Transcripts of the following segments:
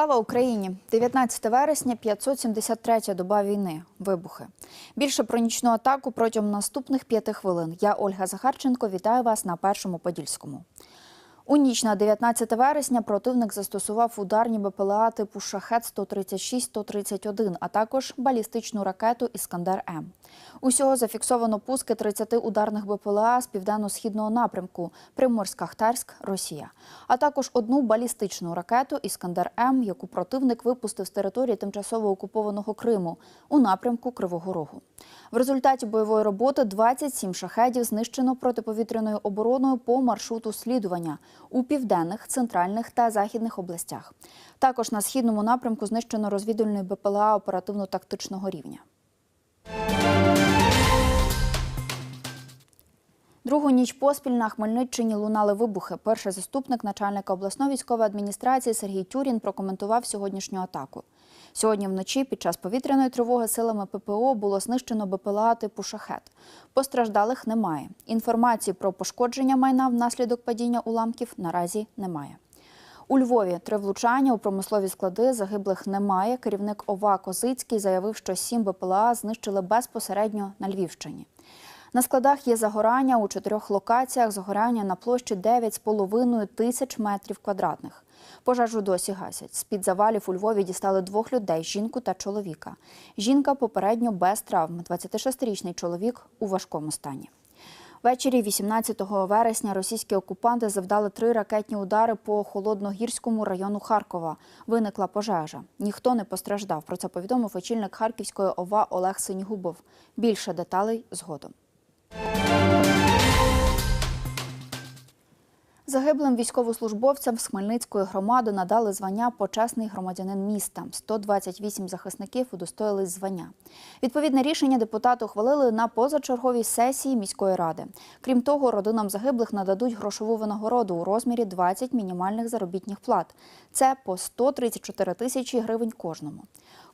Слава Україні! 19 вересня, 573-я доба війни. Вибухи. Більше про нічну атаку протягом наступних п'яти хвилин. Я Ольга Захарченко. Вітаю вас на першому подільському. У ніч на 19 вересня противник застосував ударні БПЛА типу шахет 136-131, а також балістичну ракету Іскандер М. Усього зафіксовано пуски 30 ударних БПЛА з південно-східного напрямку Приморськ-Ахтарськ, Росія, а також одну балістичну ракету Іскандер М, яку противник випустив з території тимчасово окупованого Криму у напрямку Кривого Рогу. В результаті бойової роботи 27 шахедів знищено протиповітряною обороною по маршруту слідування у південних, центральних та західних областях. Також на східному напрямку знищено розвідувальний БПЛА оперативно-тактичного рівня. Другу ніч поспіль на Хмельниччині лунали вибухи. Перший заступник начальника обласної військової адміністрації Сергій Тюрін прокоментував сьогоднішню атаку. Сьогодні вночі під час повітряної тривоги силами ППО було знищено БПЛА типу шахет. Постраждалих немає. Інформації про пошкодження майна внаслідок падіння уламків наразі немає. У Львові три влучання у промислові склади загиблих немає. Керівник ОВА Козицький заявив, що сім БПЛА знищили безпосередньо на Львівщині. На складах є загорання у чотирьох локаціях. Загорання на площі 9,5 тисяч метрів квадратних. Пожежу досі гасять. З-під завалів у Львові дістали двох людей жінку та чоловіка. Жінка попередньо без травм. 26-річний чоловік у важкому стані. Ввечері 18 вересня російські окупанти завдали три ракетні удари по холодногірському району Харкова. Виникла пожежа. Ніхто не постраждав. Про це повідомив очільник Харківської ОВА Олег Синігубов. Більше деталей згодом. Загиблим військовослужбовцям з Хмельницької громади надали звання почесний громадянин міста. 128 захисників удостоїлись звання. Відповідне рішення депутати ухвалили на позачерговій сесії міської ради. Крім того, родинам загиблих нададуть грошову винагороду у розмірі 20 мінімальних заробітних плат. Це по 134 тисячі гривень кожному.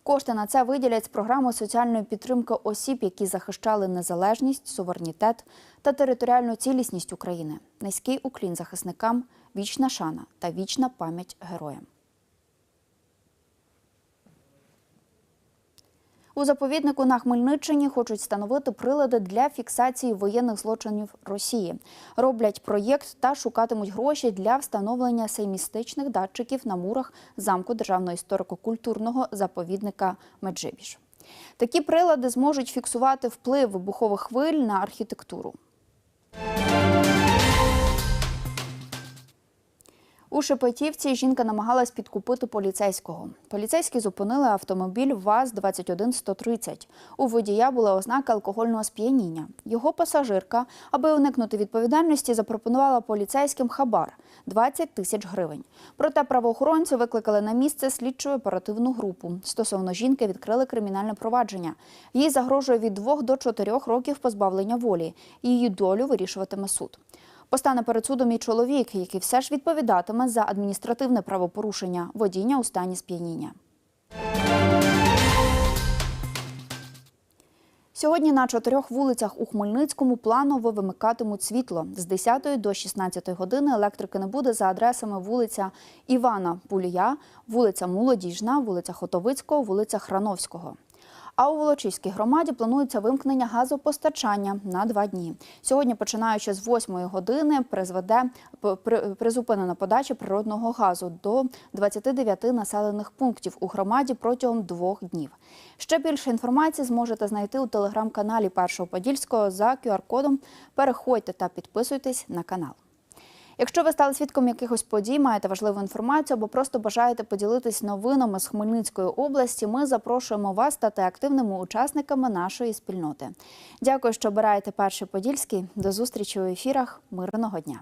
Кошти на це виділять з програми соціальної підтримки осіб, які захищали незалежність, суверенітет та територіальну цілісність України. Низький уклін захисникам, вічна шана та вічна пам'ять героям. У заповіднику на Хмельниччині хочуть встановити прилади для фіксації воєнних злочинів Росії. Роблять проєкт та шукатимуть гроші для встановлення сеймістичних датчиків на мурах замку Державного історико-культурного заповідника Меджибіж. Такі прилади зможуть фіксувати вплив вибухових хвиль на архітектуру. У Шепетівці жінка намагалась підкупити поліцейського. Поліцейські зупинили автомобіль ВАЗ-21130. У водія була ознака алкогольного сп'яніння. Його пасажирка, аби уникнути відповідальності, запропонувала поліцейським хабар – 20 тисяч гривень. Проте правоохоронці викликали на місце слідчу оперативну групу. Стосовно жінки відкрили кримінальне провадження. Їй загрожує від 2 до 4 років позбавлення волі. Її долю вирішуватиме суд. Постане перед судом і чоловік, який все ж відповідатиме за адміністративне правопорушення водіння у стані сп'яніння. Сьогодні на чотирьох вулицях у Хмельницькому планово вимикатимуть світло. З 10 до 16 години електрики не буде за адресами вулиця Івана Пулія, вулиця Молодіжна, вулиця Хотовицького, вулиця Храновського. А у Волочиській громаді планується вимкнення газопостачання на два дні. Сьогодні, починаючи з 8 години, призведе при- призупинена подача природного газу до 29 населених пунктів у громаді протягом двох днів. Ще більше інформації зможете знайти у телеграм-каналі Першого Подільського за QR-кодом. Переходьте та підписуйтесь на канал. Якщо ви стали свідком якихось подій, маєте важливу інформацію або просто бажаєте поділитись новинами з Хмельницької області, ми запрошуємо вас стати активними учасниками нашої спільноти. Дякую, що обираєте перший подільський. До зустрічі у ефірах. Мирного дня.